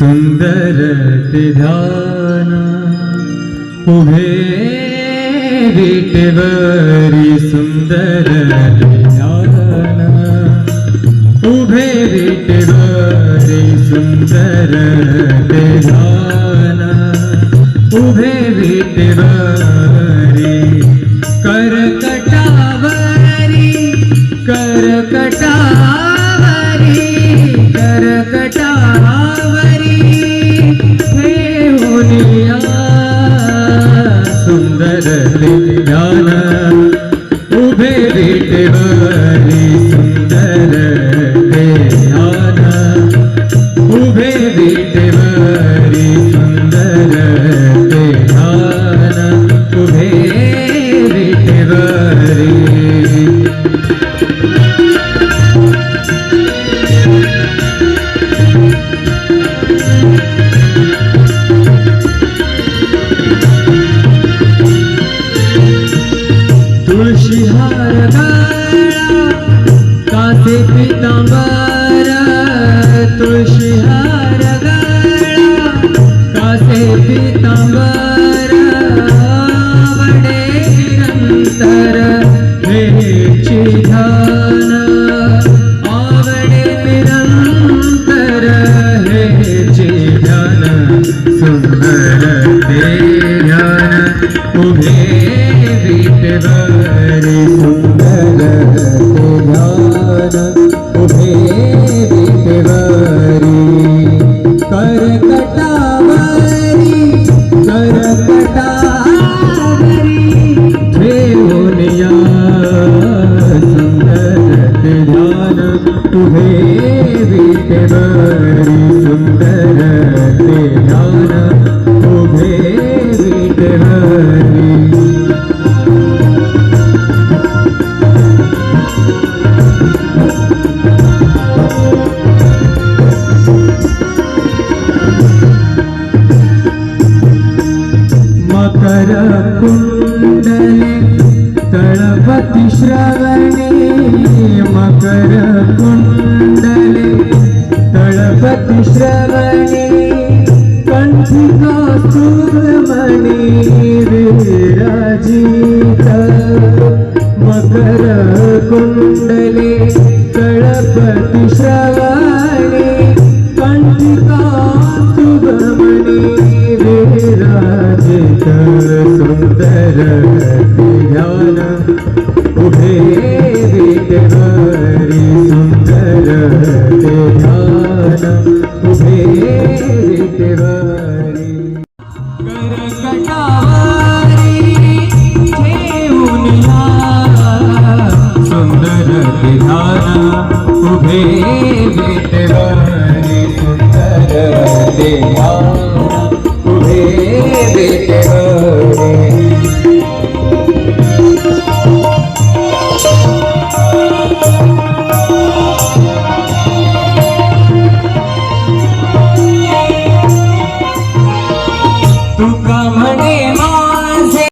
सुंदर ध्यान उभे विटेवरी सुंदर ध्यान उभे विटेवरी सुंदर ध्यान उभे विटेवरी करकटावरी करकटावरी करकटावरी सुंदर ते ध्यान उभे विटेवरी सुंदर तुळशी हार गळा कासे पितांबर तुळशी हार गळा कासे पितांबर वडे निरंतर हेची ध्यान आवडे निरंतर हेची ध्यान सुंदर ते ध्यान उभे विटेवरी सुंदर ध्यान उभे विटेवरी करकटावरी करकटावरी। ठेवून या सुंदर ध्यान उभे विटेवरी सुंदर ध्यान कुंडले तळपती श्रवणे मकर कुंडले. तळपती श्रवणे कंठिका सुरमणी विराजित. मकर कुंडले तळपती श्रवणे कंठिका सुरमणी विराज सुंदर ध्यान उभे विटेवरी सुंदर ध्यान उभे या सुंदर ध्यान उभे विटेवरी सुंदर ध्यान उभे